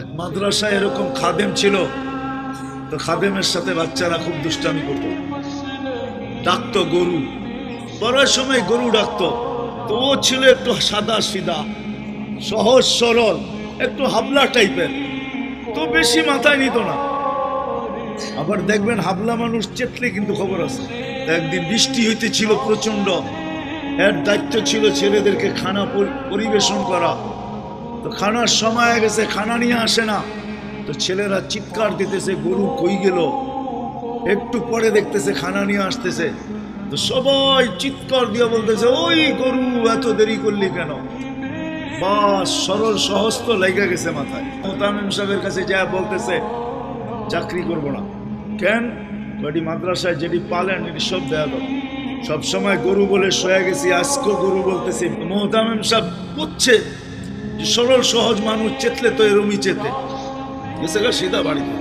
এক মাদ্রাসায় এরকম খাদেম ছিল, তো খাদেমের সাথে বাচ্চারা খুব দুষ্টামি করতো। ডাকতো গরু। পড়ার সময় গরু ডাকতো। তো ও ছিল একটু সাদা সিধা সহজ সরল, একটু হাবলা টাইপের। তো বেশি মাথায় নিত না। আবার দেখবেন হাবলা মানুষ চেতলে কিন্তু খবর আছে। একদিন বৃষ্টি হইতে ছিল প্রচণ্ড এর দায়িত্ব ছিল ছেলেদেরকে খানা পরিবেশন করা। তো খানার সময় গেছে, খানা নিয়ে আসে না। তো ছেলেরা চিৎকার দিতেছে, গরু কই গেল? একটু পরে দেখতেছে খানা নিয়ে আসতেছে। তো সবাই চিৎকার দিয়ে বলতেছে, ওই গরু, এত দেরি করলি কেন? বাস, সরল সহস্ত লেগে গেছে মাথায়। মোতামিম সাহেবের কাছে যা বলতেছে, চাকরি করব না। কেন? কটি মাদ্রাসায় যেটি পালেন এটি সব দেয়া দাও। সবসময় গরু বলে শোয়া গেছি আজকেও গরু বলতেছি। মোহতামিম সাহেব বুঝছে সরল, সহজ মানুষ চেতলে তো এরমই চেতে। গেছে গা সিধা বাড়িতে।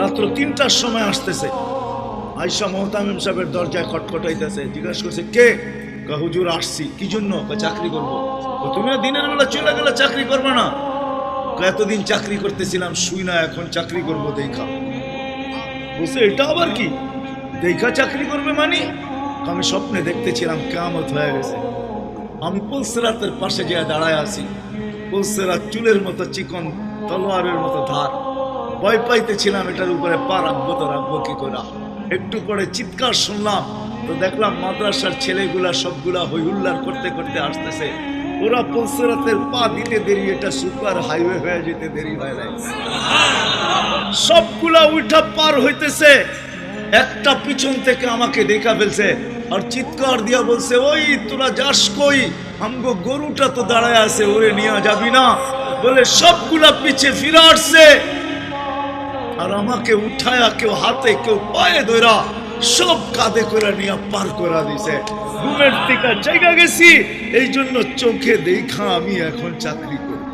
রাত্র তিনটার সময় আসতেছে। আয়সা মোহতামিম সাহেবের দরজায় খটখটাইতেছে জিজ্ঞাসা করছে, কে? হুজুর, আসছি। কি জন্য? চাকরি করব। তুমিও দিনের বেলা চলে গেলে চাকরি করবে না? এতদিন চাকরি করতেছিলাম, শুই না, এখন চাকরি করব, দেখা। বলছে, এটা আবার কি? দেখা চাকরি করবে মানে? আমি স্বপ্নে দেখতেছিলাম কেমত হয়ে গেছে। আমি পুলসেরাতের পাশে গিয়ে দাঁড়ায় আছি। পুলসেরাত চুলের মতো চিকন, তলোয়ারের মতো ধার। ভয় পাইতেছিলাম এটার উপরে পা রাখব তো রাখব কি করে? একটু পরে চিৎকার শুনলাম, তো দেখলাম মাদ্রাসার ছেলেগুলা সবগুলা হইহুল্লার করতে করতে আসতেছে। ওরা পুলসেরাতের পা দিতে দেরি, এটা সুপার হাইওয়ে হয়ে যেতে দেরি হয় নাই সবগুলা উঠা পার হইতেছে, একটা পিছন থেকে আমাকে দেখা ফেলছে, আর চিৎকার দিয়া বলছে, ওই, তোরা যাস কই? আমগো গরুটা তো দাঁড়ায় আছে ওরে নিয়ে যাবি না বলে সবগুলা পিছে ফিরে আসছে আর আমাকে উঠায়া কেউ হাতে কেউ পায়ে ধরা সব কাঁধে করে নিয়ে পার করা দিছে ঘুমের টিকা জায়গা গেছি এই জন্য চোখে দেখা আমি এখন চাকরি করব